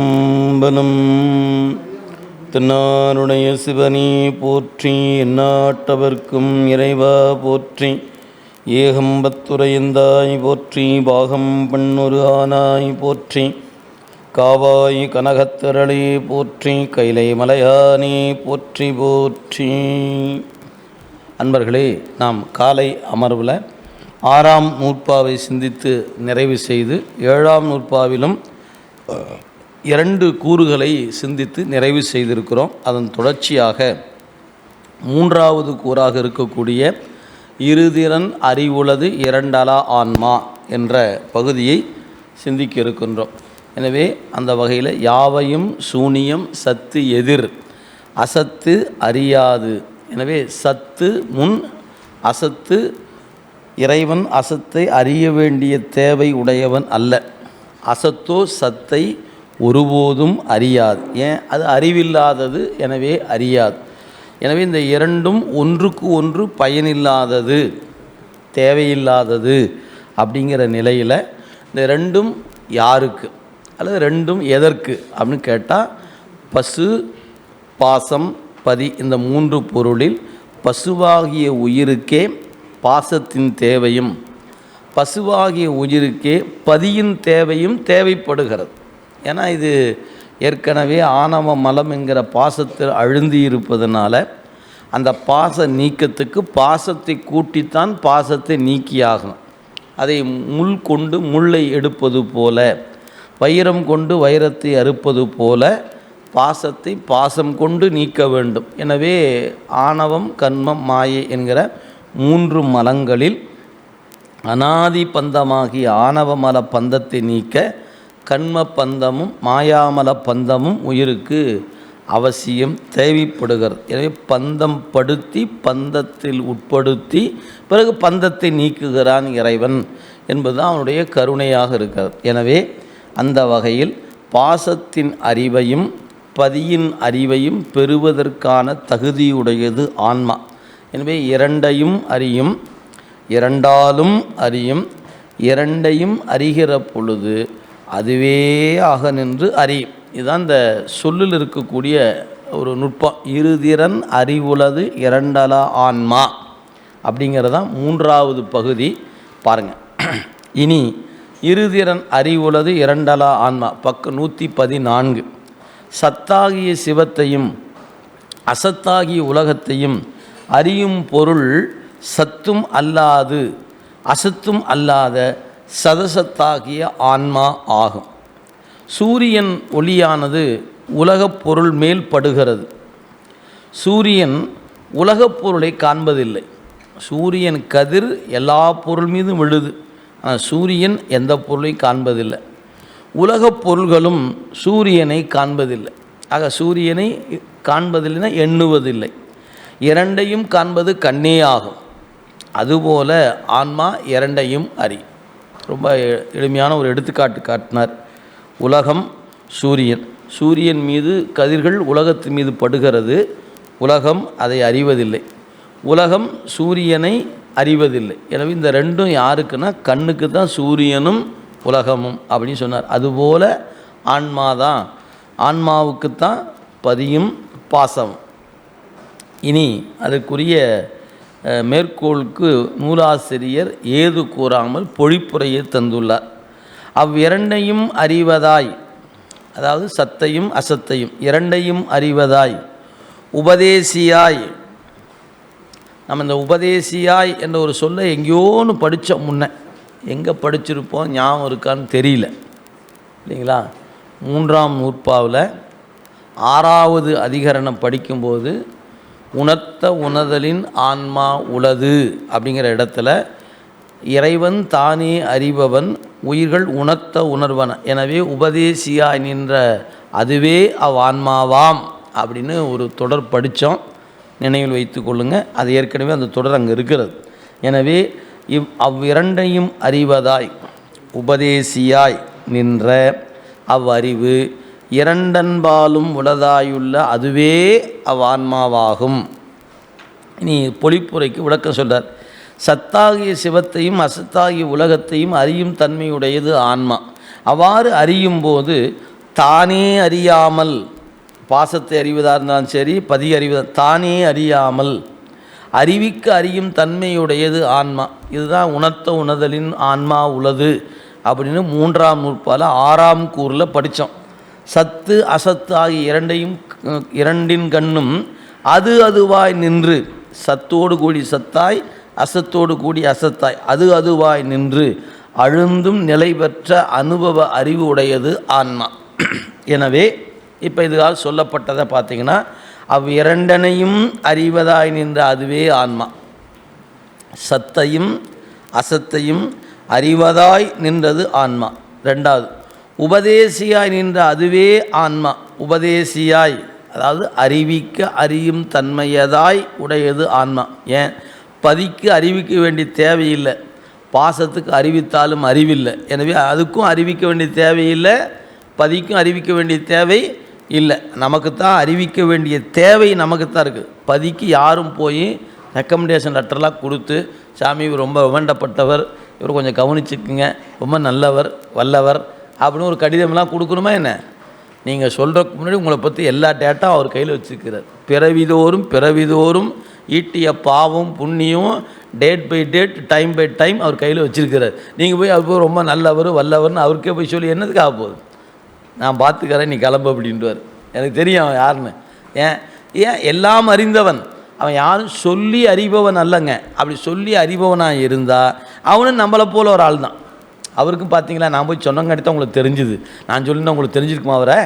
திருச்சிற்றம்பலம் தென்னாருடைய சிவனே போற்றி எந்நாட்டவர்க்கும் இறைவா போற்றி ஏகம்பத்துரையந்தாய் போற்றி பாகம் பண்ணொரு ஆனாய் போற்றி காவாய் கனகத்திரளே போற்றி கைலை மலையானே போற்றி போற்றி. அன்பர்களே நாம் காலை அமர்வில் ஆறாம் நூற்பாவை சிந்தித்து நிறைவு செய்து ஏழாம் நூற்பாவிலும் இரண்டு கூறுகளை சிந்தித்து நிறைவு செய்திருக்கிறோம். அதன் தொடர்ச்சியாக மூன்றாவது கூறாக இருக்கக்கூடிய இருதிறன் அறிவுளது இரண்டலா ஆன்மா என்ற பகுதியை சிந்திக்க இருக்கின்றோம். எனவே அந்த வகையில் யாவையும் சூனியம் சத்து எதிர் அசத்து அறியாது. எனவே சத்து முன் அசத்து இறைவன் அசத்தை அறிய வேண்டிய தேவை உடையவன் அல்ல. அசத்தோ சத்தை ஒருபோதும் அறியாது. ஏன்? அது அறிவில்லாதது எனவே அறியாது. எனவே இந்த இரண்டும் ஒன்றுக்கு ஒன்று பயனில்லாதது தேவையில்லாதது அப்படிங்கிற நிலையில் இந்த ரெண்டும் யாருக்கு அல்லது ரெண்டும் எதற்கு அப்படின்னு கேட்டால் பசு பாசம் பதி இந்த மூன்று பொருளில் பசுவாகிய உயிருக்கே பாசத்தின் தேவையும் பசுவாகிய உயிருக்கே பதியின் தேவையும் தேவைப்படுகிறது. ஏன்னா இது ஏற்கனவே ஆணவ மலம் என்கிற பாசத்தில் அழுந்தி இருப்பதனால அந்த பாச நீக்கத்துக்கு பாசத்தை கூட்டித்தான் பாசத்தை நீக்கியாகணும். அதை முள் கொண்டு முள்ளை எடுப்பது போல வைரம் கொண்டு வைரத்தை அறுப்பது போல பாசத்தை பாசம் கொண்டு நீக்க வேண்டும். எனவே ஆணவம் கண்மம் மாயை என்கிற மூன்று மலங்களில் அனாதி பந்தமாகிய ஆணவமல பந்தத்தை நீக்க கண்ம பந்தமும் மாயாமல பந்தமும் உயிருக்கு அவசியம் தேவைப்படுகிறது. எனவே பந்தம் படுத்தி பந்தத்தில் உட்படுத்தி பிறகு பந்தத்தை நீக்குகிறான் இறைவன் என்பது அவனுடைய கருணையாக இருக்கிறது. எனவே அந்த வகையில் பாசத்தின் அறிவையும் பதியின் அறிவையும் பெறுவதற்கான தகுதியுடையது ஆன்மா. எனவே இரண்டையும் அறியும் இரண்டாலும் அறியும் இரண்டையும் அறிகிற பொழுது அதுவே ஆக நின்று அறியும். இதுதான் இந்த சொல்லில் இருக்கக்கூடிய ஒரு நுட்பம். இருதிறன் அறிவுளது இரண்டலா ஆன்மா அப்படிங்கிறதான் மூன்றாவது பகுதி. பாருங்கள் இனி இருதிறன் அறிவுளது இரண்டலா ஆன்மா. பக்கம் நூற்றி பதினான்கு சத்தாகிய சிவத்தையும் அசத்தாகிய உலகத்தையும் அறியும் பொருள் சத்தும் அல்லாது அசத்தும் அல்லாத சதசத்தாகிய ஆன்மா ஆகும். சூரியன் ஒளியானது உலகப் பொருள் மேல் படுகிறது. சூரியன் உலகப் பொருளை காண்பதில்லை. சூரியன் கதிர் எல்லா பொருள் மீதும் விழுது. ஆனால் சூரியன் எந்த பொருளையும் காண்பதில்லை. உலகப் பொருள்களும் சூரியனை காண்பதில்லை. ஆக சூரியனை காண்பதில்லைன்னா எண்ணுவதில்லை. இரண்டையும் காண்பது கண்ணே ஆகும். அதுபோல ஆன்மா இரண்டையும் அறி. ரொம்ப எளிமையான ஒரு எடுத்துக்காட்டு காட்டினார். உலகம் சூரியன். சூரியன் மீது கதிர்கள் உலகத்தின் மீது படுகிறது. உலகம் அதை அறிவதில்லை. உலகம் சூரியனை அறிவதில்லை. எனவே இந்த ரெண்டும் யாருக்குன்னா கண்ணுக்கு தான் சூரியனும் உலகமும் அப்படின்னு சொன்னார். அதுபோல ஆன்மாதான் ஆன்மாவுக்குத்தான் பதியும் பாசமும் இனி அதற்குரிய மேற்கோளுக்கு நூலாசிரியர் ஏது கூறாமல் பொழிப்புரையை தந்துள்ளார். அவ்விரண்டையும் அறிவதாய் அதாவது சத்தையும் அசத்தையும் இரண்டையும் அறிவதாய் உபதேசியாய் நம்ம இந்த உபதேசியாய் என்ற ஒரு சொல்லை எங்கேயோன்னு படித்தோம் முன்ன எங்கே படிச்சிருப்போம் ஞாபகம் இருக்கான்னு தெரியல. இல்லைங்களா? மூன்றாம் நூற்பாவில் ஆறாவது அதிகரணம் படிக்கும்போது உணர்த்த உணர்தலின் ஆன்மா உளது அப்படிங்கிற இடத்துல இறைவன் தானே அறிபவன் உயிர்கள் உணர்த்த உணர்வன. எனவே உபதேசியாய் நின்ற அதுவே அவ் ஆன்மாவாம் அப்படின்னு ஒரு தொடர் படித்தோம். நினைவில் வைத்து கொள்ளுங்கள் அது ஏற்கனவே அந்த தொடர் அங்கே இருக்கிறது. எனவே இவ் அவ்விரண்டையும் அறிவதாய் உபதேசியாய் நின்ற அவ்வறிவு இரண்டன்பாலும் உளதாயுள்ள அதுவே அவ்வான்மாவாகும் இனி பொழிப்புரைக்கு விளக்கம் சொல்கிறார் சத்தாகிய சிவத்தையும் அசத்தாகிய உலகத்தையும் அறியும் தன்மையுடையது ஆன்மா. அவ்வாறு அறியும் போது தானே அறியாமல் பாசத்தை அறிவதாக இருந்தாலும் சரி பதி அறிவதா தானே அறியாமல் அறிவிக்க அறியும் தன்மையுடையது ஆன்மா. இதுதான் உணர்த்த உணர்தலின் ஆன்மா உளது அப்படின்னு மூன்றாம் நூற்பால் ஆறாம் கூறில் படித்தோம் சத்து அசத்து ஆகிய இரண்டையும் இரண்டின் கண்ணும் அது அதுவாய் நின்று சத்தோடு கூடி சத்தாய் அசத்தோடு கூடி அசத்தாய் அது அதுவாய் நின்று அழுந்தும் நிலை பெற்ற அனுபவ அறிவு உடையது ஆன்மா. எனவே இப்போ இதுகால் சொல்லப்பட்டதை பார்த்தீங்கன்னா அவ் இரண்டனையும் அறிவதாய் நின்ற அதுவே ஆன்மா. சத்தையும் அசத்தையும் அறிவதாய் நின்றது ஆன்மா. ரெண்டாவது உபதேசியாய் நின்ற அதுவே ஆன்மா. உபதேசியாய் அதாவது அறிவிக்க அறியும் தன்மையதாய் உடையது ஆன்மா. ஏன்? பதிக்கு அறிவிக்க வேண்டிய தேவையில்லை. பாசத்துக்கு அறிவித்தாலும் அறிவில்லை. எனவே அதுக்கும் அறிவிக்க வேண்டிய தேவையில்லை பதிக்கும் அறிவிக்க வேண்டிய தேவை இல்லை. நமக்கு தான் அறிவிக்க வேண்டிய தேவை நமக்கு தான் இருக்குது பதிக்கு யாரும் போய் ரெக்கமெண்டேஷன் லெட்டர்லாம் கொடுத்து சாமி இவர் ரொம்ப வேண்டப்பட்டவர் இவர் கொஞ்சம் கவனிச்சுக்குங்க ரொம்ப நல்லவர் வல்லவர் அப்படின்னு ஒரு கடிதம்லாம் கொடுக்கணுமா என்ன? நீங்கள் சொல்கிறதுக்கு முன்னாடி உங்களை பற்றி எல்லா டேட்டா அவர் கையில் வச்சுருக்கிறார் பிறவிதோறும் பிறவிதோறும் ஈட்டிய பாவம் புண்ணியம் date by date time by time அவர் கையில் வச்சுருக்கிறார். நீங்கள் போய் அவர் போய் ரொம்ப நல்லவர் வல்லவர்னு அவருக்கே போய் சொல்லி என்னதுக்கு ஆக போகுது? நான் பார்த்துக்கறேன் நீ கிளம்பு அப்படின்ட்டுவார் எனக்கு தெரியும் அவன் யாருன்னு. ஏன்? ஏன்? எல்லாம் அறிந்தவன். அவன் யாரும் சொல்லி அறிபவன் அல்லங்க. அப்படி சொல்லி அறிபவனாக இருந்தால் அவனும் நம்மளை போல் ஒரு ஆள் தான் அவருக்கும் பார்த்தீங்களா நான் போய் சொன்னங்காட்டி தான் உங்களுக்கு தெரிஞ்சுது. நான் சொல்லினா உங்களுக்கு தெரிஞ்சிருக்குமா அவரை?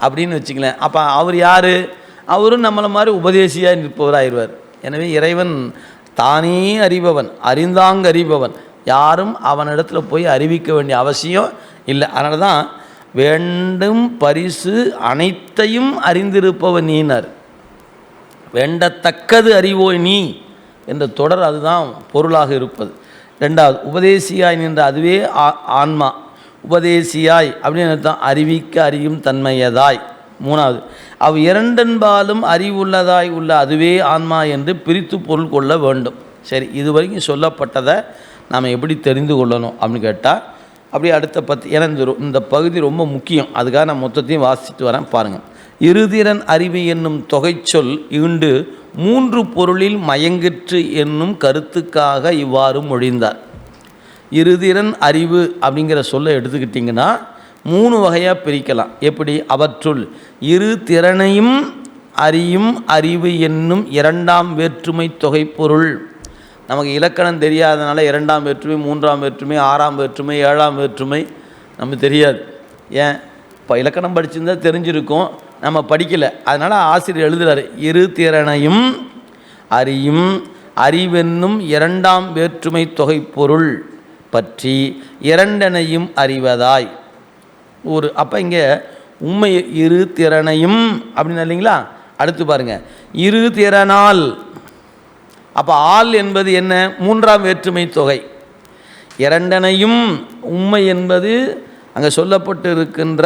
அப்படின்னு வச்சுங்களேன் அப்போ அவர் யார்? அவரும் நம்மளை மாதிரி உபதேசியாக நிற்பவராயிருவார். எனவே இறைவன் தானே அறிபவன் அறிந்தாங்க அறிபவன். யாரும் அவனிடத்தில் போய் அறிவிக்க வேண்டிய அவசியம் இல்லை. அதனால தான் வேண்டும் பரிசு அனைத்தையும் அறிந்திருப்பவன் நீனார். வேண்டத்தக்கது அறிவோய் நீ என்ற தொடர் அதுதான் பொருளாக இருப்பது. ரெண்டாவது உபதேசியாய் நின்ற அதுவே ஆ- ஆன்மா. உபதேசியாய் அப்படின்னு தான் அறிவிக்க அறியும் தன்மையதாய். மூணாவது அவ் இரண்டென்பாலும் அறிவுள்ளதாய் உள்ள அதுவே ஆன்மா என்று பிரித்து பொருள் கொள்ள வேண்டும். சரி இது வரைக்கும் சொல்லப்பட்டதை நாம் எப்படி தெரிந்து கொள்ளணும் அப்படின்னு கேட்டால் அப்படியே அடுத்த பத்து ஏன்னா இந்த இந்த பகுதி ரொம்ப முக்கியம். அதுக்காக நான் மொத்தத்தையும் வாசிச்சுட்டு வரேன் பாருங்கள் இருதிறன் அறிவு என்னும் தொகைச்சொல் ஈண்டு மூன்று பொருளில் மயங்கிற்று என்னும் கருத்துக்காக இவ்வாறு மொழிந்தார். இருதிறன் அறிவு அப்படிங்கிற சொல்லை எடுத்துக்கிட்டிங்கன்னா மூணு வகையாக பிரிக்கலாம். எப்படி? அவற்றுள் இரு திறனையும் அறியும் அறிவு என்னும் இரண்டாம் வேற்றுமை தொகைப்பொருள். நமக்கு இலக்கணம் தெரியாதனால இரண்டாம் வேற்றுமை மூன்றாம் வேற்றுமை ஆறாம் வேற்றுமை ஏழாம் வேற்றுமை நமக்கு தெரியாது. ஏன்? இப்போ இலக்கணம் படிச்சிருந்தா தெரிஞ்சிருக்கும். நம்ம படிக்கலை. அதனால் ஆசிரியர் எழுதுகிறார் இரு திறனையும் அறியும் அறிவென்னும் இரண்டாம் வேற்றுமை தொகைப்பொருள் பற்றி இரண்டனையும் அறிவதாய். ஒரு அப்போ இங்கே உண்மை இரு திறனையும் அப்படின்னு இல்லைங்களா? அடுத்து பாருங்க. இரு திறனால். அப்போ ஆள் என்பது என்ன? மூன்றாம் வேற்றுமை தொகை. இரண்டனையும் உண்மை என்பது அங்கே சொல்லப்பட்டு இருக்கின்ற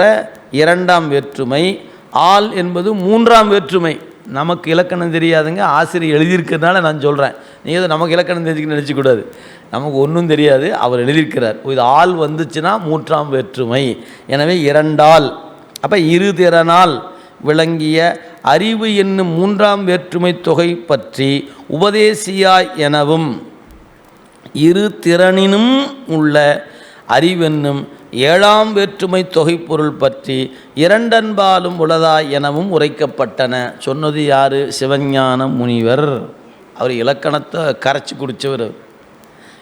இரண்டாம் வேற்றுமை. ஆள் என்பது மூன்றாம் வேற்றுமை. நமக்கு இலக்கணம் தெரியாதுங்க ஆசிரியர் எழுதியிருக்கிறதுனால நான் சொல்கிறேன் நீ ஏதோ நமக்கு இலக்கணம் தெரிஞ்சுக்க நினச்சிக்கூடாது. நமக்கு ஒன்றும் தெரியாது அவர் எழுதியிருக்கிறார். இது ஆள் வந்துச்சுன்னா மூன்றாம் வேற்றுமை. எனவே இரண்டால் அப்போ இரு திறனால் விளங்கிய அறிவு என்னும் மூன்றாம் வேற்றுமை தொகை பற்றி உபதேசியாய் எனவும் இரு திறனினும் உள்ள அறிவென்னும் ஏழாம் வேற்றுமை தொகைப்பொருள் பற்றி இரண்டன்பாலும் உளதாய் எனவும் உரைக்கப்பட்டன. சொன்னது யார்? சிவஞான முனிவர். அவர் இலக்கணத்தை கரைச்சி குடித்தவர்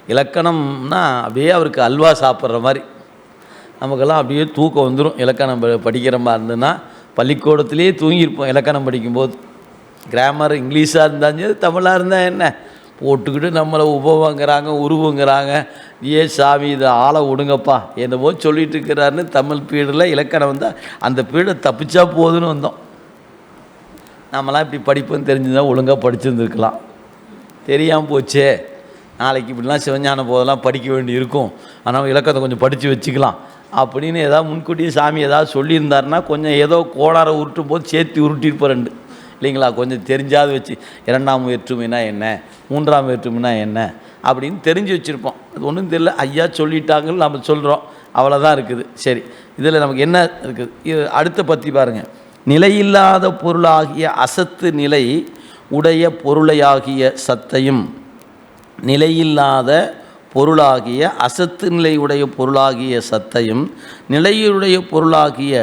இலக்கணம்னா அப்படியே அவருக்கு அல்வா சாப்பிட்ற மாதிரி. நமக்கெல்லாம் அப்படியே தூக்கம் வந்துடும் இலக்கணம் ப- படிக்கிற மாதிரி இருந்ததுன்னா பள்ளிக்கூடத்துலேயே தூங்கியிருப்போம். இலக்கணம் படிக்கும்போது. கிராமர் இங்கிலீஷாக இருந்தாலும் தமிழாக இருந்தால் என்ன? போட்டுக்கிட்டு நம்மளை உபவங்கிறாங்க உருவங்கிறாங்க. ஏ சாமி இதை ஆளை விடுங்கப்பா. என்னவோ சொல்லிட்டு இருக்கிறாருன்னு தமிழ் பீடில் இலக்கணம் வந்தால் அந்த பீடை தப்பிச்சா போதுன்னு வந்தோம். நம்மளாம் இப்படி படிப்புன்னு தெரிஞ்சுருந்தா ஒழுங்காக படிச்சிருந்துருக்கலாம். தெரியாமல் போச்சே. நாளைக்கு இப்படிலாம் சிவஞான போதெல்லாம் படிக்க வேண்டி இருக்கும். ஆனால் இலக்கத்தை கொஞ்சம் படித்து வச்சுக்கலாம். அப்படின்னு ஏதாவது முன்கூட்டியே சாமி ஏதாவது சொல்லியிருந்தாருன்னா கொஞ்சம் ஏதோ கோளாரை உருட்டும் போது சேர்த்து உருட்டிருப்போம் ரெண்டு. இல்லைங்களா? கொஞ்சம் தெரிஞ்சாது வச்சு இரண்டாம் வேற்றுமைனா என்ன? மூன்றாம் வேற்றுமைனா என்ன அப்படின்னு தெரிஞ்சு வச்சுருப்போம். அது ஒன்றும் தெரியல. ஐயா சொல்லிட்டாங்கன்னு நம்ம சொல்கிறோம் அவ்வளோதான் இருக்குது. சரி. இதில் நமக்கு என்ன இருக்குது? இது அடுத்த பற்றி பாருங்கள் நிலையில்லாத பொருளாகிய அசத்து நிலை உடைய பொருளையாகிய சத்தையும் நிலையில்லாத பொருளாகிய அசத்து நிலையுடைய பொருளாகிய சத்தையும் நிலையுடைய பொருளாகிய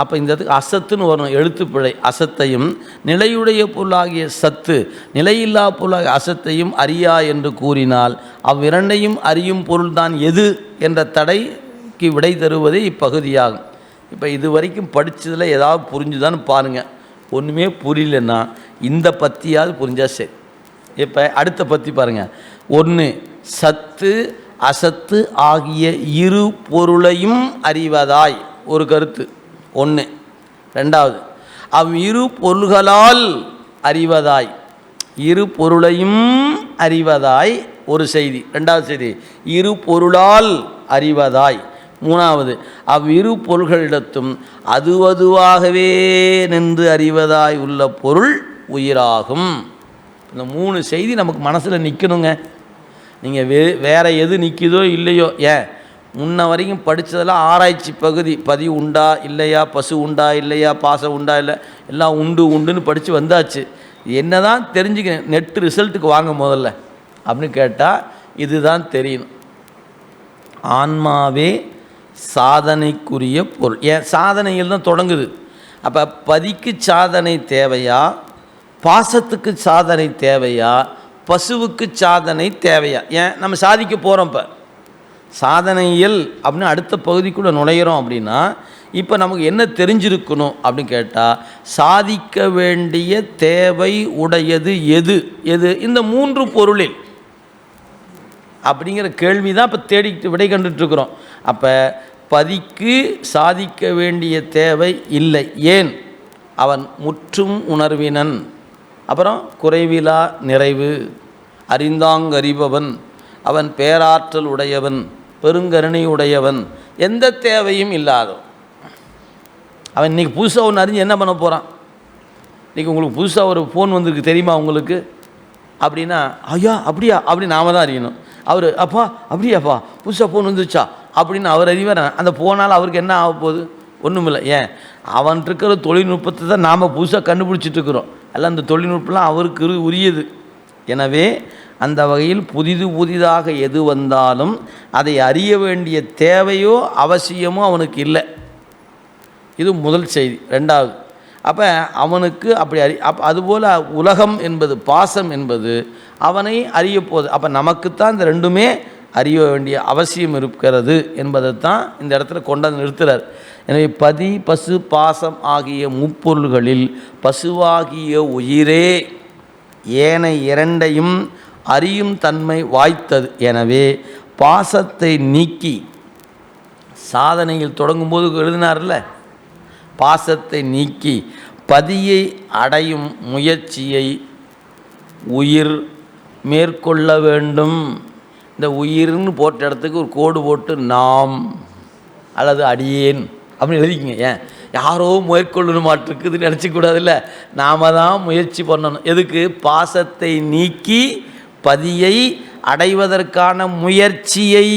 அப்போ இந்த இதுக்கு அசத்துன்னு வரும் எழுத்துப்பிழை அசத்தையும் நிலையுடைய பொருளாகிய சத்து நிலையில்லா பொருளாகிய அசத்தையும் அறியா என்று கூறினால் அவ்விரண்டையும் அறியும் பொருள்தான் எது என்ற தடைக்கு விடை தருவது இப்பகுதியாகும். இப்போ இது வரைக்கும் படித்ததில் ஏதாவது புரிஞ்சுதான்னு பாருங்கள் ஒன்றுமே புரியலன்னா இந்த பத்தியாவது புரிஞ்சால் சரி. இப்போ அடுத்த பற்றி பாருங்கள் ஒன்று சத்து அசத்து ஆகிய இரு பொருளையும் அறிவதாய். ஒரு கருத்து. ஒன்று ரெண்டாவது அவ்விரு பொருள்களால் அறிவதாய். இரு பொருளையும் அறிவதாய் ஒரு செய்தி. ரெண்டாவது செய்தி இரு பொருளால் அறிவதாய். மூணாவது அவ்விரு பொருள்களிடத்தும் அதுவதுவாகவே நின்று அறிவதாய் உள்ள பொருள் உயிராகும். இந்த மூணு செய்தி நமக்கு மனசில் நிற்கணுங்க நீங்கள் வே வேறு எது நிற்கிதோ இல்லையோ ஏன்? முன்ன வரைக்கும் படித்ததெல்லாம் ஆராய்ச்சி பகுதி. பதிவு உண்டா இல்லையா? பசு உண்டா இல்லையா? பாசம் உண்டா இல்லை? எல்லாம் உண்டு உண்டுன்னு படித்து வந்தாச்சு. என்ன தான் தெரிஞ்சுக்க நெட்டு ரிசல்ட்டுக்கு வாங்க முதல்ல அப்படின்னு கேட்டால் இதுதான் தெரியணும் ஆன்மாவே சாதனைக்குரிய பொருள். ஏன்? சாதனைகள் தான் தொடங்குது. அப்போ பதிக்கு சாதனை தேவையா? பாசத்துக்கு சாதனை தேவையா? பசுவுக்கு சாதனை தேவையா? ஏன்? நம்ம சாதிக்க போகிறோம் இப்போ. சாதனையில் அப்படின்னு அடுத்த பகுதிக்குள்ளே நுழையிறோம் அப்படின்னா இப்போ நமக்கு என்ன தெரிஞ்சிருக்கணும் அப்படின்னு கேட்டால் சாதிக்க வேண்டிய தேவை உடையது எது? எது? இந்த மூன்று பொருளில். அப்படிங்கிற கேள்வி தான் இப்போ தேடிக்கிட்டு விடை கண்டுட்ருக்குறோம் அப்போ பதிக்கு சாதிக்க வேண்டிய தேவை இல்லை. ஏன்? அவன் முற்றும் உணர்வினன். அப்புறம் குறைவிலா நிறைவு. அறிந்தாங்கறிபவன். அவன் பேராற்றல் உடையவன். பெருங்கருணையுடையவன். எந்த தேவையும் இல்லாதவன். அவன் இன்றைக்கி புதுசாக ஒன்று அறிஞ்சு என்ன பண்ண போகிறான் இன்றைக்கி உங்களுக்கு புதுசாக ஒரு ஃபோன் வந்திருக்கு தெரியுமா உங்களுக்கு? அப்படின்னா ஐயா அப்படியா? அப்படின்னு நாம தான் அறியணும். அவர் அப்பா அப்படியாப்பா? புதுசாக ஃபோன் வந்துருச்சா? அப்படின்னு அவர் அறிவார் அந்த ஃபோனால் அவருக்கு என்ன ஆக போகுது? ஒன்றும் இல்லை ஏன்? அவன் இருக்கிற தொழில்நுட்பத்தை தான் நாம் புதுசாக கண்டுபிடிச்சிட்டு இருக்கிறோம். எல்லாம் அந்த தொழில்நுட்பம்லாம் அவருக்கு உரியது. எனவே அந்த வகையில் புதிது புதிதாக எது வந்தாலும் அதை அறிய வேண்டிய தேவையோ அவசியமோ அவனுக்கு இல்லை. இது முதல் செய்தி. ரெண்டாவது அப்போ அவனுக்கு அப்படி அறி அப் அதுபோல் உலகம் என்பது பாசம் என்பது அவனை அறிய போகுது அப்போ நமக்குத்தான் இந்த ரெண்டுமே அறிய வேண்டிய அவசியம் இருக்கிறது என்பதைத்தான் இந்த இடத்துல கொண்டாந்து நிறுத்துகிறார் எனவே பதி பசு பாசம் ஆகிய முப்பொருள்களில் பசுவாகிய உயிரே ஏனை இரண்டையும் அறியும் தன்மை வாய்த்தது. எனவே பாசத்தை நீக்கி சாதனையில் தொடங்கும்போது எழுதினார்ல? பாசத்தை நீக்கி பதியை அடையும் முயற்சியை உயிர் மேற்கொள்ள வேண்டும். இந்த உயிர்னு போட்ட இடத்துக்கு ஒரு கோடு போட்டு நாம் அல்லது அடியேன் அப்படின்னு எழுதிக்கங்க. ஏன்? யாரோ மேற்கொள்ளணும் மாட்டிருக்குதுன்னு நினச்சிக்கூடாதுல்ல நாம தான் முயற்சி பண்ணணும். எதுக்கு? பாசத்தை நீக்கி பதியை அடைவதற்கான முயற்சியை.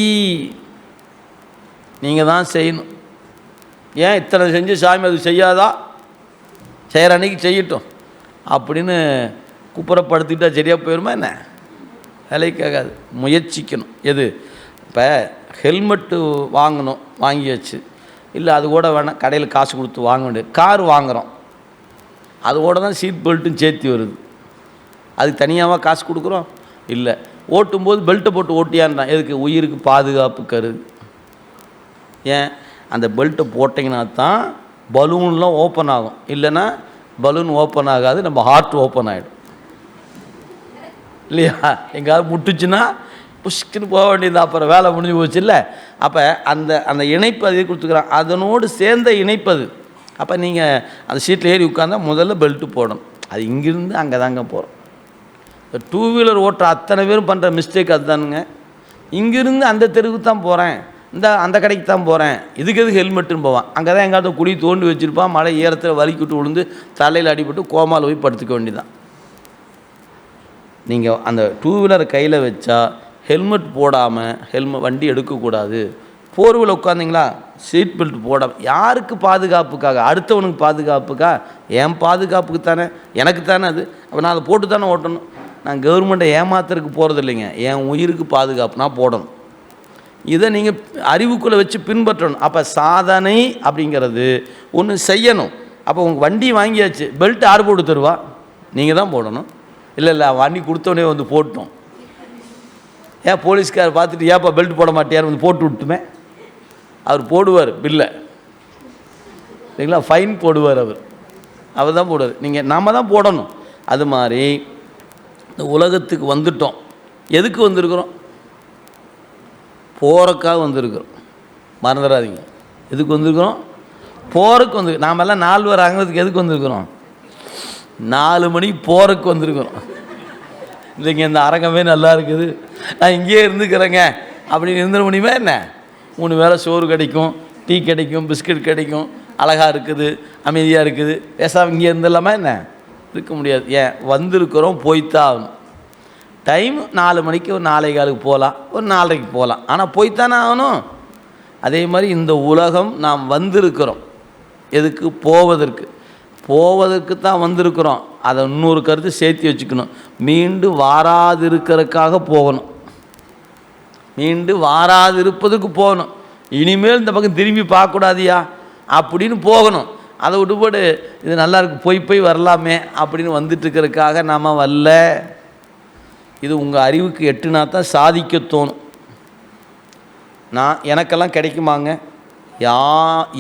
நீங்கள் தான் செய்யணும். ஏன் இத்தனை செஞ்சு சாமி அது செய்யாதா? செய்கிற அன்னைக்கு செய்யட்டும். அப்படின்னு குப்புறப்படுத்திட்டா சரியாக போயிடுமா என்ன? வேலைக்கு முயற்சிக்கணும். எது? இப்போ ஹெல்மெட்டு வாங்கணும். வாங்கியாச்சு. இல்லை அது கூட வேணாம். கடையில் காசு கொடுத்து வாங்க வேண்டியது. கார் வாங்குகிறோம் அது கூட தான் சீட் பெல்ட்டும் சேர்த்து வருது. அதுக்கு தனியாகவா காசு கொடுக்குறோம்? இல்லை. ஓட்டும்போது பெல்ட்டை போட்டு ஓட்டியான்றான் எதுக்கு? உயிருக்கு பாதுகாப்பு கருது ஏன்? அந்த பெல்ட்டை போட்டிங்கன்னா தான் பலூன்லாம் ஓப்பன் ஆகும். இல்லைன்னா பலூன் ஓப்பன் ஆகாது நம்ம ஹார்ட் ஓப்பன் ஆகிடும் இல்லையா? எங்கேயாவது முட்டுச்சுன்னா புஷ்க்குன்னு போக வேண்டியது அப்புறம் வேலை முடிஞ்சு போச்சு இல்லை? அப்போ அந்த அந்த இணைப்பு அதே கொடுத்துக்கிறான் அதனோடு சேர்ந்த இணைப்பது அப்போ நீங்கள் அந்த சீட்டில் ஏறி உட்காந்தா முதல்ல பெல்ட்டு போடணும். அது இங்கிருந்து அங்கே தாங்க போகிறோம் டூ வீலர் ஓட்டுற அத்தனை பேரும் பண்ணுற மிஸ்டேக் அதுதானுங்க. இங்கிருந்து அந்த தெருவுக்கு தான் போகிறேன் இந்த அந்த கடைக்கு தான் போகிறேன் இதுக்கு எதுக்கு ஹெல்மெட்டுன்னு போவான். அங்கே தான் எங்காவது குழி தோண்டி வச்சுருப்பான். மழை ஈரத்தில் வலிக்கிட்டு விழுந்து தலையில் அடிபட்டு கோமாவில் போய் படுத்துக்க வேண்டியதான் நீங்கள் அந்த டூ வீலர் கையில் வச்சா ஹெல்மெட் போடாமல் ஹெல்மெட் வண்டி எடுக்கக்கூடாது. போர்வில் உட்காந்திங்களா சீட் பெல்ட் போட யாருக்கு பாதுகாப்புக்காக? அடுத்தவனுக்கு பாதுகாப்புக்கா? என் பாதுகாப்புக்கு தானே. எனக்கு தானே அது. அப்போ நான் அதை போட்டு தானே ஓட்டணும். நான் கவர்மெண்ட்டை ஏமாத்துறதுக்கு போகிறது இல்லைங்க என் உயிருக்கு பாதுகாப்புனா போடணும். இதை நீங்கள் அறிவுக்குள்ளே வச்சு பின்பற்றணும். அப்போ சாதனை அப்படிங்கிறது ஒன்று செய்யணும். அப்போ உங்கள் வண்டி வாங்கியாச்சு பெல்ட் ஆறு போட்டு தருவா? நீங்கள் தான் போடணும். இல்லை இல்லை வண்டி கொடுத்தோடனே வந்து போட்டோம். ஏன் போலீஸ்கார் பார்த்துட்டு ஏப்பா பெல்ட் போட மாட்டியார் வந்து போட்டு விட்டுமே. அவர் போடுவார் பில்லை சரிங்களா ஃபைன் போடுவார் அவர். அவர் தான் போடுவார். நீங்கள் நாம தான் போடணும். அது மாதிரி இந்த உலகத்துக்கு வந்துட்டோம். எதுக்கு வந்திருக்கிறோம்? போறக்காக வந்திருக்கிறோம். மறந்துடாதீங்க. எதுக்கு வந்திருக்கிறோம்? போகிறக்கு வந்து நாமெல்லாம் நாலு பேர் அங்கிறதுக்கு எதுக்கு வந்திருக்கிறோம்? நாலு மணி போகிறக்கு வந்திருக்கிறோம். இல்லைங்க இந்த அரங்கமே நல்லா இருக்குது. நான் இங்கேயே இருந்துக்கிறேங்க. அப்படின்னு இருந்துட முடியுமா என்ன? மூணு வேளை சோறு கிடைக்கும் டீ கிடைக்கும் பிஸ்கட் கிடைக்கும் அழகாக இருக்குது அமைதியாக இருக்குது. பேசாமல் இங்கே இருந்துடலாமா என்ன? இருக்க முடியாது. ஏன்? வந்திருக்கிறோம் போய்த்தான். ஆகணும் டைம் நாலு மணிக்கு ஒரு நாளை காலுக்கு போகலாம் ஒரு நாலரைக்கு போகலாம். ஆனால் போய்த்தானே ஆகணும்? அதே மாதிரி இந்த உலகம் நாம் வந்திருக்கிறோம். எதுக்கு? போவதற்கு. போவதற்கு தான் வந்திருக்கிறோம். அதை இன்னொரு கருத்து சேர்த்து வச்சுக்கணும். மீண்டும் வாராதிருக்கிறதுக்காக போகணும். மீண்டு வாராதிருப்பதற்கு போகணும். இனிமேல் இந்த பக்கம் திரும்பி பார்க்கக்கூடாதியா? அப்படின்னு போகணும். அதை விடுபாடு இது நல்லா இருக்கு போய் போய் வரலாமே அப்படின்னு வந்துட்டுருக்கிறதுக்காக நாம் வரல. இது உங்கள் அறிவுக்கு எட்டுனா தான் சாதிக்க தோணும். நான் எனக்கெல்லாம் கிடைக்குமாங்க? யா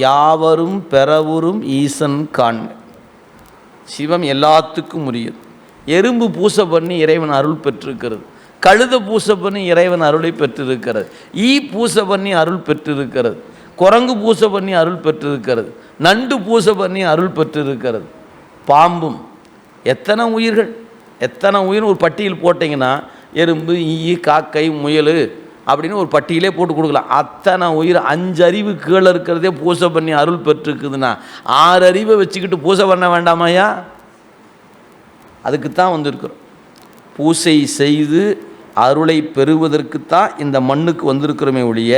யாவரும் பெறவரும் ஈசன் காண் சிவம் எல்லாத்துக்கும் உரியது. எறும்பு பூசை பண்ணி இறைவன் அருள் பெற்றிருக்கிறது. கழுத பூசை பண்ணி இறைவன் அருளை பெற்றிருக்கிறது. ஈ பூசை பண்ணி அருள் பெற்றிருக்கிறது. குரங்கு பூசை பண்ணி அருள் பெற்றிருக்கிறது. நண்டு பூசை பண்ணி அருள் பெற்றிருக்கிறது. பாம்பும். எத்தனை உயிர்கள்? எத்தனை உயிர் ஒரு பட்டியல் போட்டிங்கன்னா எறும்பு ஈ காக்கை முயல் அப்படின்னு ஒரு பட்டியலே போட்டு கொடுக்கலாம். அத்தனை உயிர் அஞ்சு அறிவு கீழே இருக்கிறதே பூசை பண்ணி அருள் பெற்றிருக்குதுன்னா ஆறு அறிவை வச்சுக்கிட்டு பூசை பண்ண வேண்டாமையா அதுக்கு தான் வந்திருக்கிறோம். பூசை செய்து அருளை பெறுவதற்குத்தான் இந்த மண்ணுக்கு வந்திருக்கிறோமே ஒழிய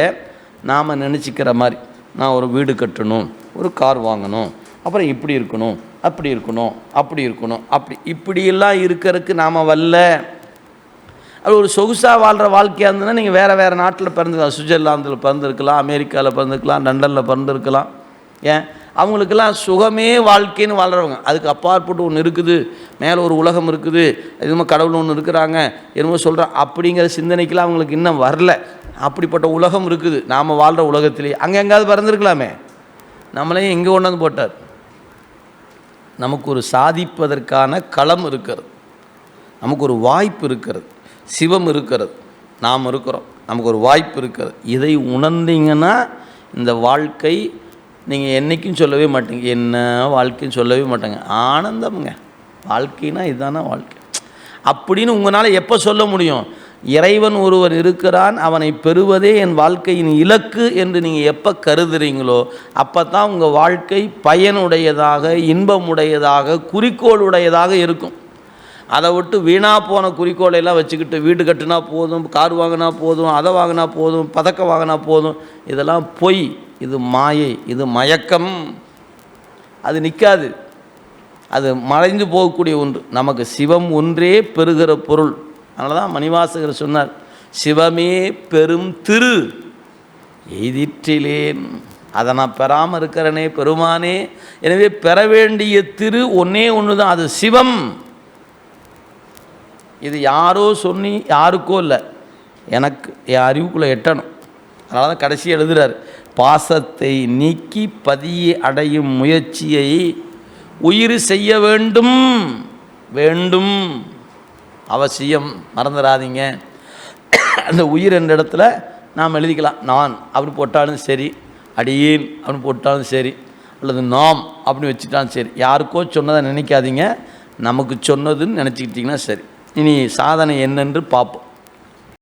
நாம் நினச்சிக்கிற மாதிரி நான் ஒரு வீடு கட்டணும் ஒரு கார் வாங்கணும் அப்புறம் இப்படி இருக்கணும் அப்படி இருக்கணும் அப்படி இருக்கணும் அப்படி இப்படியெல்லாம் இருக்கிறதுக்கு நாம் வரல அது ஒரு சொகுசாக வாழ்கிற வாழ்க்கையாக இருந்ததுன்னா நீங்கள் வேறு வேறு நாட்டில் பிறந்துக்கலாம் சுவிட்சர்லாந்தில் பிறந்திருக்கலாம் அமெரிக்காவில் பிறந்திருக்கலாம் லண்டனில் பிறந்திருக்கலாம். ஏன்? அவங்களுக்கெல்லாம் சுகமே வாழ்க்கைன்னு வாழ்கிறவங்க அதுக்கு அப்பாற்பட்டு ஒன்று இருக்குது மேலே ஒரு உலகம் இருக்குது என்னமோ கடவுள் ஒன்று இருக்கிறாங்க என்னமோ சொல்கிறேன் அப்படிங்கிற சிந்தனைக்கெல்லாம் அவங்களுக்கு இன்னும் வரல. அப்படிப்பட்ட உலகம் இருக்குது. நாம் வாழ்கிற உலகத்திலேயே அங்கே எங்கேயாவது பிறந்திருக்கலாமே? நம்மளையும் எங்கே கொண்டாந்து போட்டார். நமக்கு ஒரு சாதிப்பதற்கான களம் இருக்கிறது. நமக்கு ஒரு வாய்ப்பு இருக்கிறது. சிவம் இருக்கிறது. நாம் இருக்கிறோம். நமக்கு ஒரு வாய்ப்பு இருக்கிறது. இதை உணர்ந்தீங்கன்னா இந்த வாழ்க்கை நீங்கள் என்றைக்கும் சொல்லவே மாட்டீங்க. என்ன வாழ்க்கைன்னு சொல்லவே மாட்டாங்க. ஆனந்தம்ங்க. வாழ்க்கைனா இதுதானா வாழ்க்கை? அப்படின்னு உங்களால் எப்போ சொல்ல முடியும்? இறைவன் ஒருவர் இருக்கிறான் அவனை பெறுவதே என் வாழ்க்கையின் இலக்கு என்று நீங்கள் எப்போ கருதுறீங்களோ அப்போ தான் உங்கள் வாழ்க்கை பயனுடையதாக இன்பமுடையதாக குறிக்கோளுடையதாக இருக்கும். அதை விட்டு வீணாக போன குறிக்கோளையெல்லாம் வச்சுக்கிட்டு வீடு கட்டினா போதும் கார் வாங்கினா போதும் அதை வாங்கினா போதும் பதக்கம் வாங்கினா போதும் இதெல்லாம் பொய். இது மாயை இது மயக்கம். அது நிற்காது அது மறைந்து போகக்கூடிய ஒன்று. நமக்கு சிவம் ஒன்றே பெறுகிற பொருள். அதனால தான் மணிவாசகர் சொன்னார் சிவமே பெரும் திரு எய்திற்றிலேன். அதை நான் பெறாமல் இருக்கிறனே பெருமானே. எனவே பெற வேண்டிய திரு ஒன்றே ஒன்று தான் அது சிவம். இது யாரோ சொன்னி யாருக்கோ இல்லை. எனக்கு என் அறிவுக்குள்ளே எட்டணும். அதனால தான் கடைசி எழுதுகிறார் பாசத்தை நீக்கி பதியை அடையும் முயற்சியை உயிர் செய்ய வேண்டும் வேண்டும். அவசியம் மறந்துடாதீங்க அந்த உயிர் என்ற இடத்துல நாம் எழுதிக்கலாம் நான் அப்படி போட்டாலும் சரி அடியேன் அப்படின்னு போட்டாலும் சரி அல்லது நாம் அப்படின்னு வச்சுட்டாலும் சரி யாருக்கோ சொன்னதை நினைக்காதீங்க நமக்கு சொன்னதுன்னு நினச்சிக்கிட்டிங்கன்னா சரி. இனி சாதனை என்னென்று பார்ப்போம்.